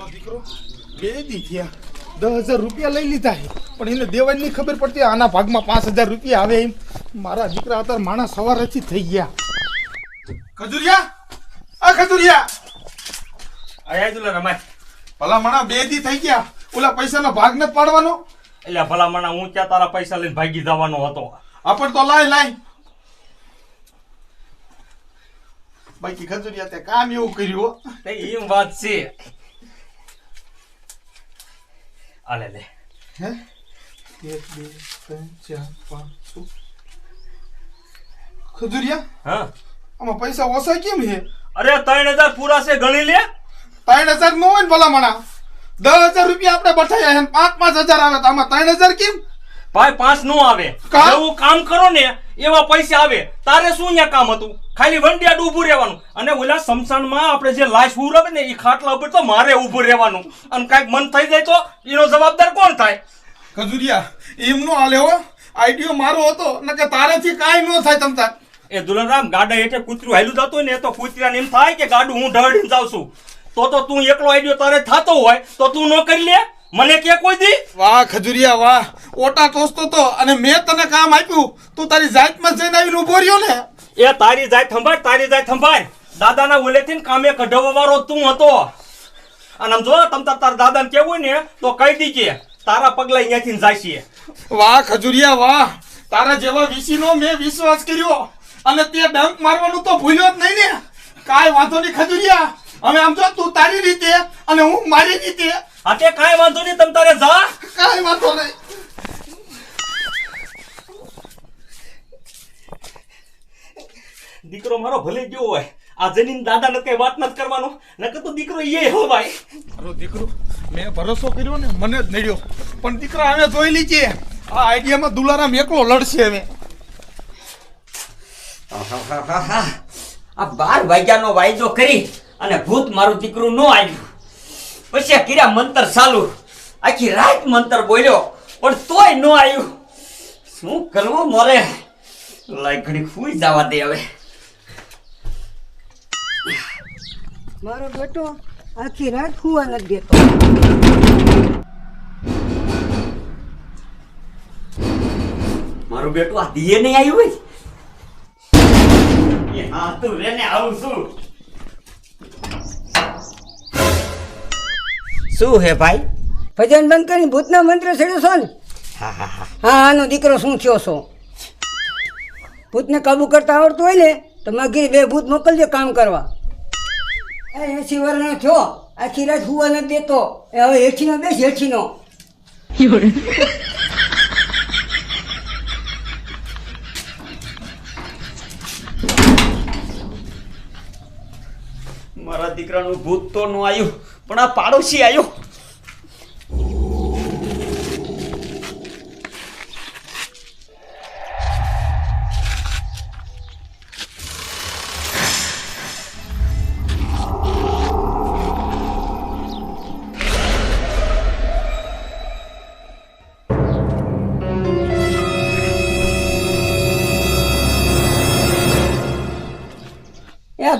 મારો દીકરો. બે દી થયા. દસ હજાર રૂપિયા લઈ લીધા છે. પણ એને દેવાની નહીં ખબર પડતી આના ભાગમાં પાંચ હજાર રૂપિયા આવે એમ. મારા દીકરા અત્યારે માણસ સવારેથી થઈ ગયા. ખજુરિયા? આ ખજુરિયા? આયા તું રમાય. ભલા મણા બે દી થઈ ગયા. ઓલા પૈસાનો ભાગ ને પાડવાનો? એટલે ભલા હું ક્યાં તારા પૈસા લઈને ભાગી જવાનો હતો. આપણ તો લાય લાય. બાકી ખજુરિયા તે કામ એવું કર્યું એમ વાત છે. આલે લે હે એક બે ત્રણ ચાર પાંચ છ ખજુરિયા હા આમાં પૈસા ઓછા કેમ છે અરે ત્રણ હજાર પૂરા છે ગણી લે ત્રણ હજાર નો હોય ને ભલા મણા દસ હજાર રૂપિયા આપણે બઠાયા છે ને પાંચ પાંચ હજાર આવે તો આમાં ત્રણ હજાર કેમ ભાઈ પાંચ નો આવે? એવું કામ કરો ને એવા પૈસા આવે તારે શું અહીંયા કામ હતું ખાલી વંડિયાડ ઊભું રહેવાનું. અને ઓલા સમસાનમાં આપણે જે લાશ ઉરાવે ને એ ખાટલા ઉપર તો મારે ઊભું રહેવાનું. અને કાંઈક મન થઈ જાય તો એનો જવાબદાર કોણ થાય? ખજુરિયા એમનો આ લેવો આઈડિયો મારો હતો કે તારેથી કાંઈ ન થાય તમ તાર. એ દુલનરામ ગાડા હેઠે કૂતરું હાલ્યું જતું હોય ને તો કૂતરાને એમ થાય કે ગાડું હું ઢળીને જાઉં છું. તો તો તું એકલો આઈડિયો તારે થતો હોય તો તું ન કરી લે. મને કે કોઈ દી? વાહ ખજુરિયા વાહ. ઓટા ટોસતો તો અને મેં તને કામ આપ્યું. તું તારી જાતમાં જઈને આવીને ઊભો રહ્યો ને. એ તારી જાય થંભાય તારી જાય થંભાય દાદાના ઓલેથી ને કામે કઢાવવા વાળો તું હતો. અને આમ જો તમ તાર તારા દાદાને કેવું ને તો કહી દીજે તારા પગલા અહીંયાથી જાય છે વાહ ખજુરિયા વાહ. તારા જેવા વીસીનો મેં વિશ્વાસ કર્યો. અને તે ડંક મારવાનું તો ભૂલ્યો જ નહીં ને. કાંઈ વાંધો નહીં ખજુરિયા. હવે આમ જો તું તારી રીતે અને હું મારી રીતે. આ તે કાંઈ વાંધો નહીં તમ તારે જા. કાંઈ વાંધો નહીં. દીકરો મારો ભલે ગયો હોય. આ જનીન દાદાને કઈ વાત નથી કરવાનો. નકર તો દીકરો એ હો ભાઈ. મારો દીકરો મેં ભરોસો કર્યો ને મને જ નડ્યો. પણ દીકરા હવે જોઈ લીજે. આ આઈડિયામાં દુલારામ એકલો લડશે હવે. આ બાર વાગ્યાનો વાયદો કરી અને ભૂત મારું દીકરું ન આવ્યું પછી આ કિરા મંતર ચાલુ. આખી રાત મંતર બોલ્યો પણ તોય ન આવ્યું શું કરવું મોરે? લાઈ ઘડી ફૂઈ જવા દે હવે. મારો બેટો આખી રાત ખુવા નથી દેતો મારો બેટું આ દીએ નહીં આવ્યું હોય? એ હા તું રેને આવું છું. શું હે ભાઈ? ભજન બંધ કરીને ભૂતના મંત્ર છેડ્યો છો ને? હા હા હા. હા આનો દીકરો શું થયો છો? ભૂતને કાબુ કરતા આવડતું હોય ને તો માગી બે ભૂત મોકલજો કામ કરવા. એ એસી થયો આ રાત હુવા દેતો. એ હવે હેઠીનો બેસ, હેઠીનો. મારા દીકરાનું ભૂત તો ન આવ્યું પણ આ પાડોશી આવ્યો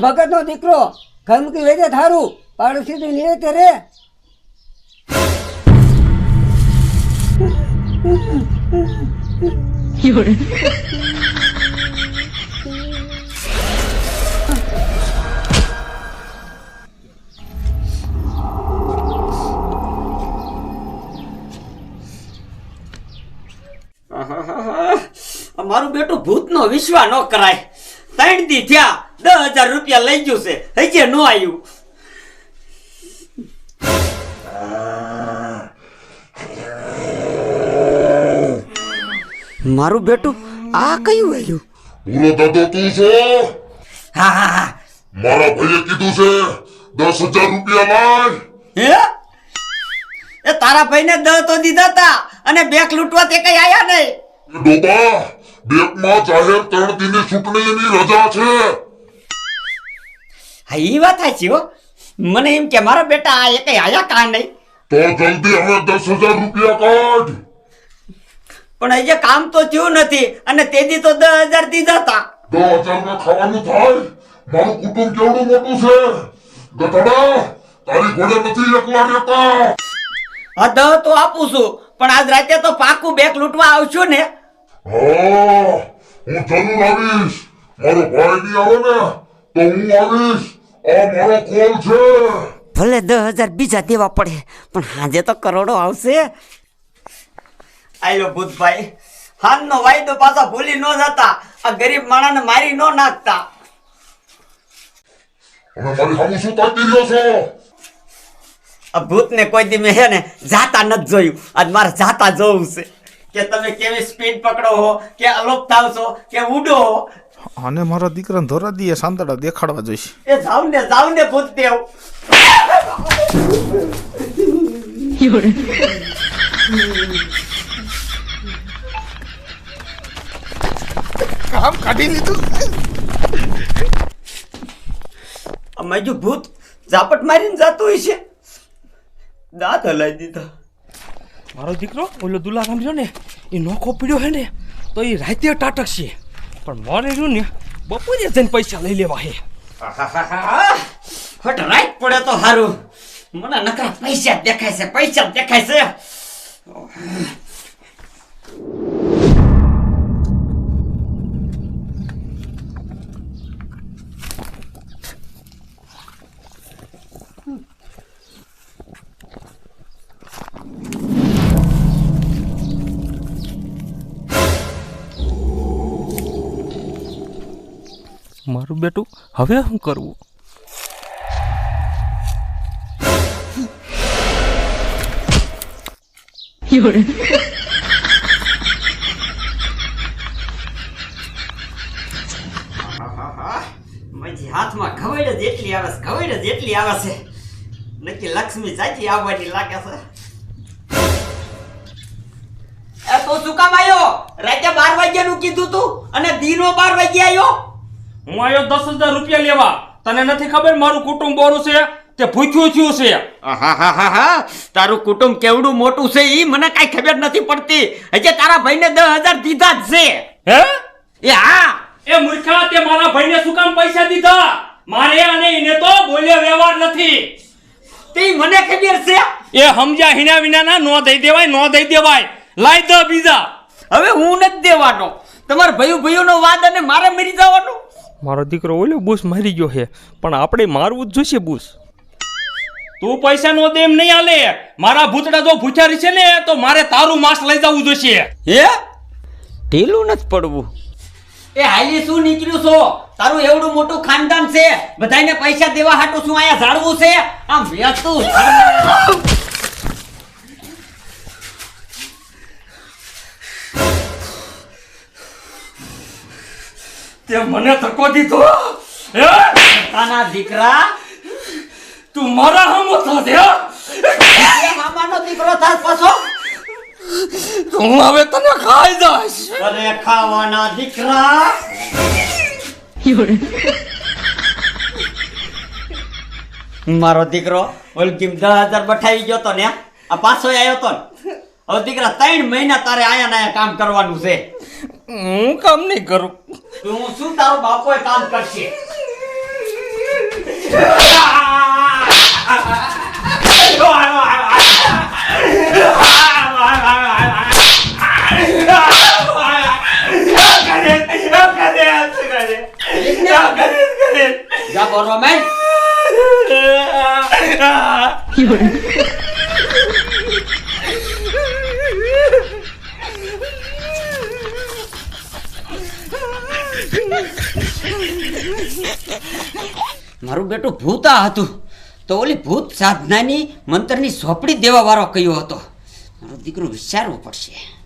ભગતનો દીકરો ઘર મૂકી થારું પાડોશી લે નિવેતે રે મારું બેટું ભૂતનો વિશ્વા ન કરાય. ત્રણ દી થયા દસ હજાર રૂપિયા લઈ ગયું છે. હજી ન આવ્યું. મારું બેટું આ કયું આવ્યું પૂરો દાદો તું છો? હા હા હા. મારા ભાઈએ કીધું છે દસ હજાર રૂપિયા લાય. હે? એ તારા ભાઈને દસ તો દીધા તા અને બેક લૂંટવા તે કઈ આયા નહીં. ડોબા બેંકમાં જાહેર ત્રણ દિનની ચૂંટણીની રજા છે. હા એ વાત સાચી હો. મને એમ કે મારા બેટા આ એક આયા કા નહીં? તો જલ્દી હવે દસ હજાર રૂપિયા કાઢ. પણ અહીંયા કામ તો થયું નથી અને તેથી તો દસ હજાર દીધા હતા દસ હજાર ખાવાનું થાય. મારું કુટુંબ કેવડું મોટું છે? ગધડા તારી ઘોડે નથી એકલા રહેતા હા દહ તો આપું છું પણ આજ રાતે તો પાકું બેક લૂંટવા આવશું ને. હા હું જરૂર આવીશ. મારો ભાઈ નહીં આવે ને તો હું આવીશ. ભલે દસ હજાર બીજા દેવા પડે પણ આજે તો કરોડો આવશે. આયો ભૂતભાઈ હાનનો વાયદો પાછા ભૂલી ન જતા આ ગરીબ માણસને મારી ન નાખતા. આ ભૂતને કોઈ દી મેં હે ને જાતા નથી જોયું આજ મારે જાતા જોવું છે. કે તમે કેવી સ્પીડ પકડો હો કે અલોપ થાવ છો કે ઉડો હો આને મારા દીકરાને ધોરા દઈએ સાંતડા દેખાડવા જોઈશે. એ જાવ ને જાવ ને ભૂતદેવ કામ કાઢી લીધું. આ માજુ ભૂત ઝાપટ મારીને જાતું હોય છે. દાંત હલાઈ દીધા. મારો દીકરો ઓલો દુલારામ રહ્યો ને એ નોખો પીડ્યો હે ને તો એ રાતે ટાટકશે પણ મારે રહ્યું ને બપોરે જઈને પૈસા લઈ લેવા હે. હટ રાઈટ પડે તો સારું મને નકરા પૈસા દેખાય છે, પૈસા દેખાય છે. મારું બેટું હવે શું કરવું? હાથમાં ખવડ જ એટલી આવે છે એટલી આવે છે. નક્કી લક્ષ્મી સાચી આવવાની લાગે છે. તો શું કામ આવ્યો રાતે બાર વાગ્યાનું કીધું તું અને દીનો બાર વાગ્યા આવ્યો હું આવ્યો દસ હજાર રૂપિયા લેવા. તને નથી ખબર મારું કુટુંબ બોરું છે? તે ભૂખ્યું થયું છે. તારું કુટુંબ કેવડું મોટું છે એ મને કાંઈ ખબર નથી પડતી. હજી તારા ભાઈને દસ હજાર દીધા જ છે. હે? એ હા. એ મૂર્ખા તે મારા ભાઈને શું કામ પૈસા દીધા? મારે અને એને તો બોલ્યો વ્યવહાર નથી. તે મને ખબર છે. એ સમજ્યા હિના વિનાના નો દઈ દેવાય નો દઈ દેવાય. લાઈ દો બીજા. હવે હું નથી દેવાનો. તમારા ભાઈ ભાઈઓનો વાદ અને મારે મરી જવાનો. મારો દીકરો ઓલો બુશ મારી ગયો છે પણ આપણે મારવું જ જોઈશે બુશ તું પૈસા નો દેમ નહીં આલે. મારા ભૂતડા જો ભૂચારી છે ને તો મારે તારું માસ લઈ જવું જોઈશે. હે? ઢીલું નથી પડવું. એ હાલી શું નીકળ્યું છો? તારું એવડું મોટું ખાનદાન છે. બધાને પૈસા દેવા હાટું શું અહીંયા ઝાડવું છે? આમ વેતું તે મને ધક્કો દીધો. હે? તાના દીકરા. તું મારા હમો થાશે હે? મામાનો દીકરો થાસ પાછો. હું હવે તને ખાઈ દઈશ. અરે ખાવાના દીકરા. મારો દીકરો ઓલકીમ દસ હજાર બઠાઈ ગયો તો ને આ પાછો આવ્યો તો હવે દીકરા ત્રણ મહિના તારે આયા ને કામ કરવાનું છે. હું કામ નહીં કરું. તો હું શું તારો બાપો કામ કરશે? Ya por lo મેં મારું બેટું ભૂતા હતું. તો ઓલી ભૂત સાધનાની મંત્રની સોંપડી દેવા વાળો કયો હતો. મારો દીકરો વિચારવું પડશે.